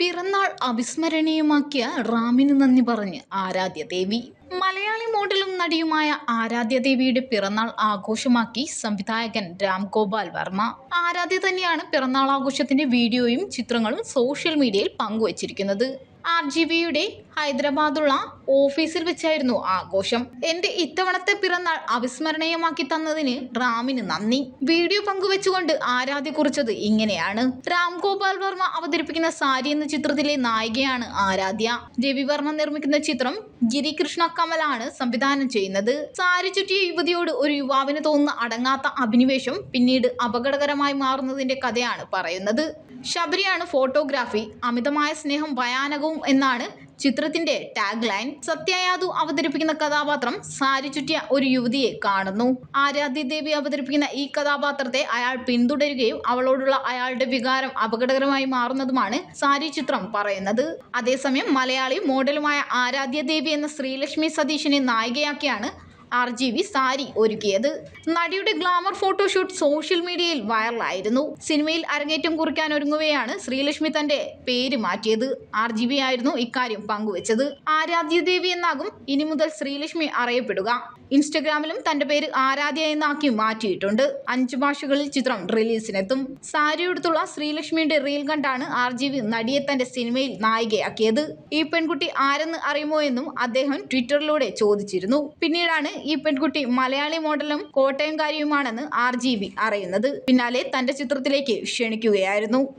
പിറന്നാൾ അവിസ്മരണീയമാക്കിയ റാമിന് നന്ദി പറഞ്ഞ് ആരാധ്യ ദേവി മലയാളി മോഡലും നടിയുമായ ആരാധ്യ ദേവിയുടെ പിറന്നാൾ ആഘോഷമാക്കി സംവിധായകൻ രാം ഗോപാൽ വർമ്മ. ആരാധ്യ തന്നെയാണ് പിറന്നാൾ ആഘോഷത്തിന്റെ വീഡിയോയും ചിത്രങ്ങളും സോഷ്യൽ മീഡിയയിൽ പങ്കുവച്ചിരിക്കുന്നത്. ആർ ജി ബിയുടെ ഹൈദരാബാദുള്ള ഓഫീസിൽ വെച്ചായിരുന്നു ആഘോഷം. എന്റെ ഇത്തവണത്തെ പിറന്നാൾ അവിസ്മരണീയമാക്കി തന്നതിന് റാമിന് നന്ദി. വീഡിയോ പങ്കുവെച്ചുകൊണ്ട് ആരാധ്യ കുറിച്ചത് ഇങ്ങനെയാണ്. രാം ഗോപാൽ വർമ്മ അവതരിപ്പിക്കുന്ന സാരി എന്ന ചിത്രത്തിലെ നായികയാണ് ആരാധ്യ. രവിവർമ്മ നിർമ്മിക്കുന്ന ചിത്രം ഗിരികൃഷ്ണ കമലാണ് സംവിധാനം ചെയ്യുന്നത്. സാരി ചുറ്റിയ യുവതിയോട് ഒരു യുവാവിന് തോന്നുന്ന അടങ്ങാത്ത അഭിനിവേശം പിന്നീട് അപകടകരമായി മാറുന്നതിന്റെ കഥയാണ് പറയുന്നത്. ശബരിയാണ് ഫോട്ടോഗ്രാഫി. അമിതമായ സ്നേഹം ഭയാനകവും എന്നാണ് ചിത്രത്തിന്റെ ടാഗ് ലൈൻ സത്യയാദു അവതരിപ്പിക്കുന്ന കഥാപാത്രം സാരി ചുറ്റിയ ഒരു യുവതിയെ കാണുന്നു. ആരാധ്യ ദേവി അവതരിപ്പിക്കുന്ന ഈ കഥാപാത്രത്തെ അയാൾ പിന്തുടരുകയും അവളോടുള്ള അയാളുടെ വികാരം അപകടകരമായി മാറുന്നതുമാണ് സാരി ചിത്രം പറയുന്നത്. അതേസമയം മലയാളി മോഡലുമായ ആരാധ്യ ദേവി എന്ന ശ്രീലക്ഷ്മി സതീഷിനെ നായികയാക്കിയാണ് ആർ ജി വി സാരി ഒരുക്കിയത്. നടിയുടെ ഗ്ലാമർ ഫോട്ടോഷൂട്ട് സോഷ്യൽ മീഡിയയിൽ വൈറലായിരുന്നു. സിനിമയിൽ അരങ്ങേറ്റം കുറിക്കാൻ ഒരുങ്ങുകയാണ് ശ്രീലക്ഷ്മി തന്റെ പേര് മാറ്റിയത്. ആർ ജി വി ആയിരുന്നു ഇക്കാര്യം പങ്കുവച്ചത്. ആരാധ്യ ദേവി എന്നാകും ഇനി മുതൽ ശ്രീലക്ഷ്മി അറിയപ്പെടുക. ഇൻസ്റ്റഗ്രാമിലും തന്റെ പേര് ആരാധ്യ എന്നാക്കി മാറ്റിയിട്ടുണ്ട്. അഞ്ച് ഭാഷകളിൽ ചിത്രം റിലീസിനെത്തും. സാരിയെടുത്തുള്ള ശ്രീലക്ഷ്മിയുടെ റീൽ കണ്ടാണ് ആർ ജി വി നടിയെ തന്റെ സിനിമയിൽ നായികയാക്കിയത്. ഈ പെൺകുട്ടി ആരെന്ന് അറിയുമോ എന്നും അദ്ദേഹം ട്വിറ്ററിലൂടെ ചോദിച്ചിരുന്നു. പിന്നീടാണ് ഈ പെൺകുട്ടി മലയാളി മോഡലും കോട്ടയംകാരിയുമാണെന്ന് ആർ ജി വി അറിയുന്നത്. പിന്നാലെ തന്റെ ചിത്രത്തിലേക്ക് ക്ഷണിക്കുകയായിരുന്നു.